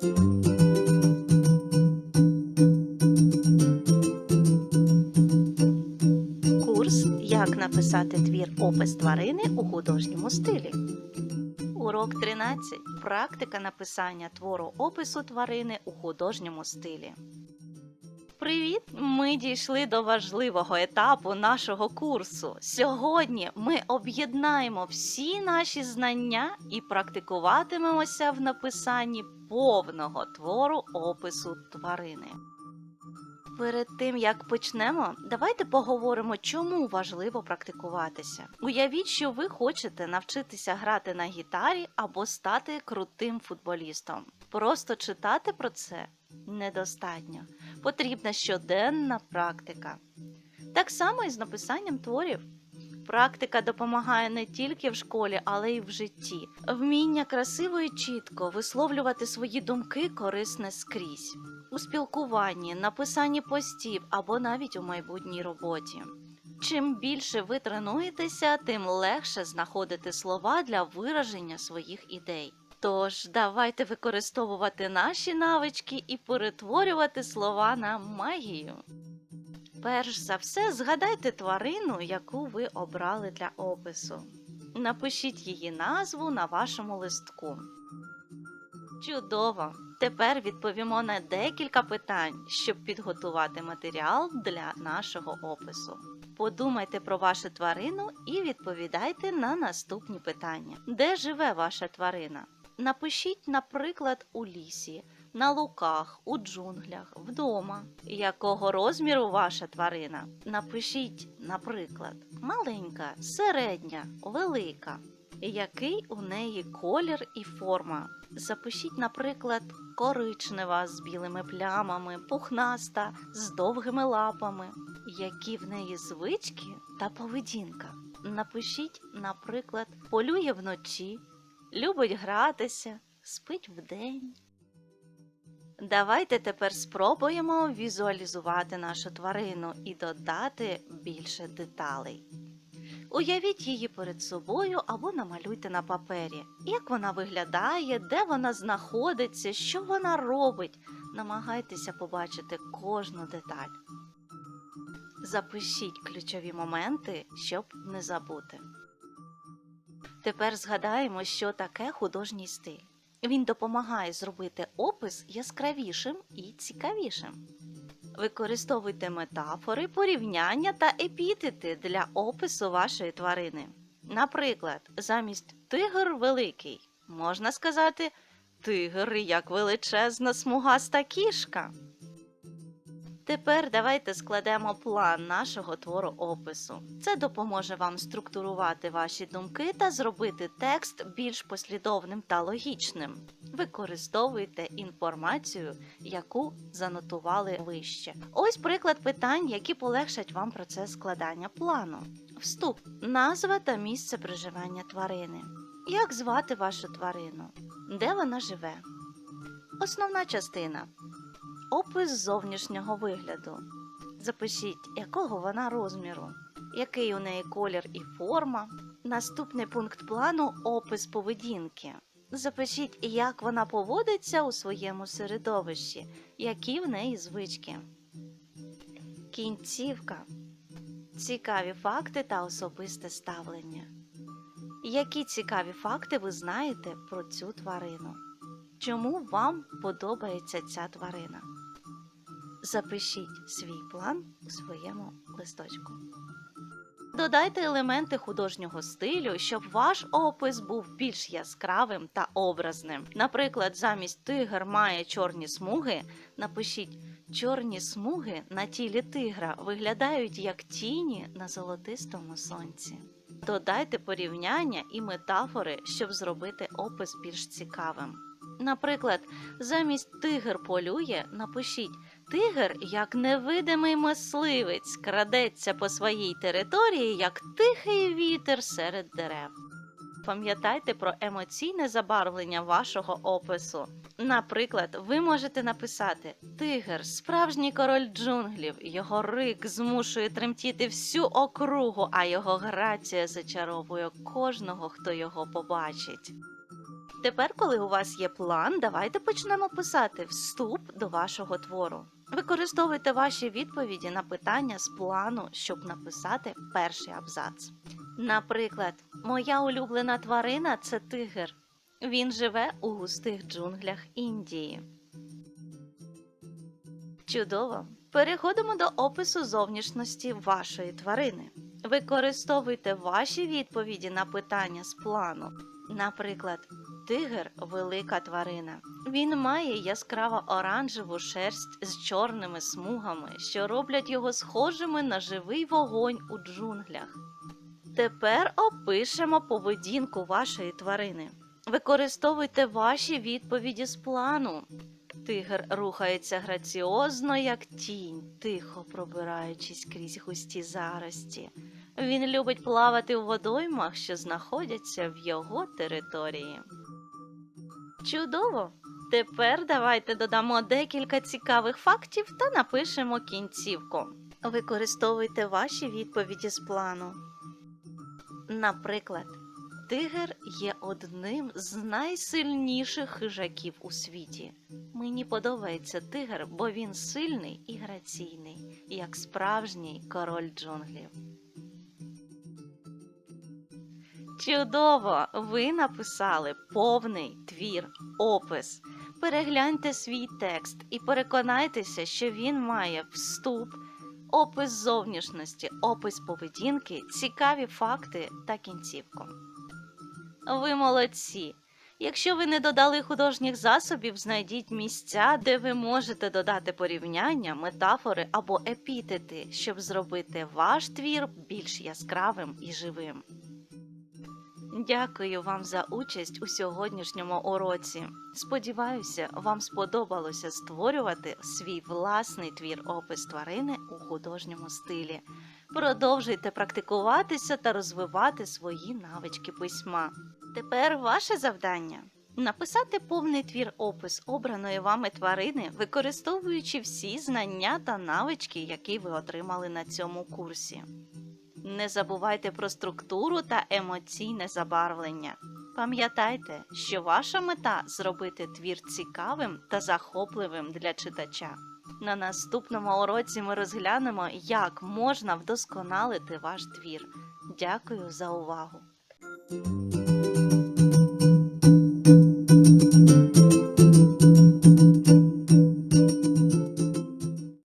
Курс Як написати твір опис тварини у художньому стилі. Урок 13. Практика написання твору опису тварини у художньому стилі. Привіт! Ми дійшли до важливого етапу нашого курсу. Сьогодні ми об'єднаємо всі наші знання і практикуватимемося в написанні повного твору опису тварини. Перед тим як почнемо, давайте поговоримо, чому важливо практикуватися. Уявіть, що ви хочете навчитися грати на гітарі або стати крутим футболістом. Просто читати про це недостатньо. Потрібна щоденна практика. Так само і з написанням творів. Практика допомагає не тільки в школі, але й в житті. Вміння красиво і чітко висловлювати свої думки корисне скрізь у спілкуванні, написанні постів або навіть у майбутній роботі. Чим більше ви тренуєтеся, тим легше знаходити слова для вираження своїх ідей. Тож давайте використовувати наші навички і перетворювати слова на магію. Перш за все, згадайте тварину, яку ви обрали для опису. Напишіть її назву на вашому листку. Чудово! Тепер відповімо на декілька питань, щоб підготувати матеріал для нашого опису. Подумайте про вашу тварину і відповідайте на наступні питання. Де живе ваша тварина? Напишіть, наприклад, у лісі, на луках, у джунглях, вдома. Якого розміру ваша тварина? Напишіть, наприклад, маленька, середня, велика. Який у неї колір і форма? Запишіть, наприклад, коричнева з білими плямами, пухнаста з довгими лапами. Які в неї звички та поведінка? Напишіть, наприклад, полює вночі, любить гратися, спить вдень. Давайте тепер спробуємо візуалізувати нашу тварину і додати більше деталей. Уявіть її перед собою або намалюйте на папері, як вона виглядає, де вона знаходиться, що вона робить. Намагайтеся побачити кожну деталь. Запишіть ключові моменти, щоб не забути. Тепер згадаємо, що таке художній стиль. Він допомагає зробити опис яскравішим і цікавішим. Використовуйте метафори, порівняння та епітети для опису вашої тварини. Наприклад, замість тигр великий можна сказати тигр як величезна смугаста кішка. Тепер давайте складемо план нашого твору опису. Це допоможе вам структурувати ваші думки та зробити текст більш послідовним та логічним. Використовуйте інформацію, яку занотували вище. Ось приклад питань, які полегшать вам процес складання плану. Вступ, назва та місце проживання тварини. Як звати вашу тварину? Де вона живе? Основна частина Опис зовнішнього вигляду. Запишіть, якого вона розміру, який у неї колір і форма. Наступний пункт плану опис поведінки. Запишіть, як вона поводиться у своєму середовищі, які в неї звички. Кінцівка. Цікаві факти та особисте ставлення. Які цікаві факти ви знаєте про цю тварину? Чому вам подобається ця тварина? Запишіть свій план у своєму листочку. Додайте елементи художнього стилю, щоб ваш опис був більш яскравим та образним. Наприклад, замість тигр має чорні смуги, напишіть чорні смуги на тілі тигра виглядають як тіні на золотистому сонці. Додайте порівняння і метафори, щоб зробити опис більш цікавим. Наприклад, замість тигр полює, напишіть тигр, як невидимий мисливець, крадеться по своїй території, як тихий вітер серед дерев. Пам'ятайте про емоційне забарвлення вашого опису. Наприклад, ви можете написати Тигр, справжній король джунглів, його рик змушує тремтіти всю округу, а його грація зачаровує кожного, хто його побачить. Тепер, коли у вас є план, давайте почнемо писати вступ до вашого твору. Використовуйте ваші відповіді на питання з плану, щоб написати перший абзац. Наприклад, моя улюблена тварина це тигр. Він живе у густих джунглях Індії. Чудово! Переходимо до опису зовнішності вашої тварини. Використовуйте ваші відповіді на питання з плану. Наприклад, тигр велика тварина. Він має яскраво оранжеву шерсть з чорними смугами, що роблять його схожими на живий вогонь у джунглях. Тепер опишемо поведінку вашої тварини. Використовуйте ваші відповіді з плану. Тигр рухається граціозно, як тінь, тихо пробираючись крізь густі зарості. Він любить плавати у водоймах, що знаходяться в його території. Чудово! Тепер давайте додамо декілька цікавих фактів та напишемо кінцівку. Використовуйте ваші відповіді з плану. Наприклад, тигр є одним з найсильніших хижаків у світі. Мені подобається тигр, бо він сильний і граційний, як справжній король джунглів. Чудово! Ви написали повний твір, опис. Перегляньте свій текст і переконайтеся, що він має вступ, опис зовнішності, опис поведінки, цікаві факти та кінцівку. Ви молодці! Якщо ви не додали художніх засобів, знайдіть місця, де ви можете додати порівняння, метафори або епітети, щоб зробити ваш твір більш яскравим і живим. Дякую вам за участь у сьогоднішньому уроці. Сподіваюся, вам сподобалося створювати свій власний твір опис тварини у художньому стилі. Продовжуйте практикуватися та розвивати свої навички письма. Тепер ваше завдання написати повний твір опис обраної вами тварини, використовуючи всі знання та навички, які ви отримали на цьому курсі. Не забувайте про структуру та емоційне забарвлення. Пам'ятайте, що ваша мета зробити твір цікавим та захопливим для читача. На наступному уроці ми розглянемо, як можна вдосконалити ваш твір. Дякую за увагу!